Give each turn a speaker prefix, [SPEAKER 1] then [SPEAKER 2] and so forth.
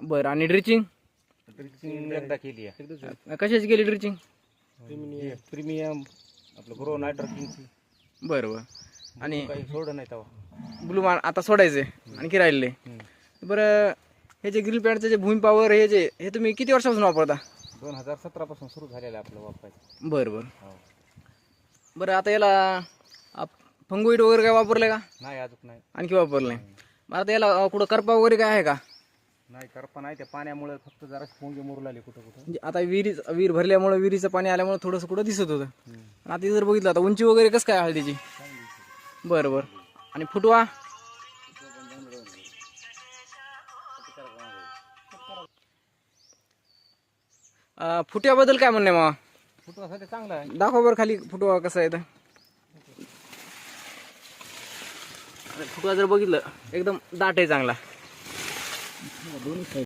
[SPEAKER 1] बरं आणि drenching
[SPEAKER 2] drenching एकदा केली आहे.
[SPEAKER 1] कशाची गेली ड्रिचिंग
[SPEAKER 2] प्रीमियम आपलं ग्रो नायट्रोकिंगची
[SPEAKER 1] बरं बरं. आणि
[SPEAKER 2] काही सोडं नाही तेव्हा.
[SPEAKER 1] ब्लू मान आता सोडायचे आणखी राहिले. बरं हे जे ग्रिल पॅडचे जे भूमी पॉवर हे जे हे तुम्ही किती वर्षापासून वापरता?
[SPEAKER 2] दोन हजार सतरा पासून सुरू झालेलं आहे आपलं वापरायचं.
[SPEAKER 1] बरं बरं.
[SPEAKER 2] हो.
[SPEAKER 1] बरं आता याला आप- फंगोईड वगैरे काय वापरलं का?
[SPEAKER 2] नाही अजून नाही.
[SPEAKER 1] आणखी वापरलं नाही मग आता याला कुठं करपा वगैरे काय आहे का?
[SPEAKER 2] नाही करपा नाही त्या पाण्यामुळे फक्त जरा पोंगे मुरू लागले कुठं कुठं.
[SPEAKER 1] म्हणजे आता विहिरी विहीर भरल्यामुळे विहिरीचं पाणी आल्यामुळे थोडंसं कुठं दिसत होतं. आणि आता जर बघितलं आता उंची वगैरे कसं काय हळदीची? बरं बरं. आणि फुटवा? फुट्याबद्दल काय म्हणणे मग
[SPEAKER 2] फुटवासाठी चांगला आहे.
[SPEAKER 1] दाखवा बरं खाली फुटवा कसा आहे तर फुटवा जर बघितलं एकदम दाट आहे चांगला. 你看我多厉害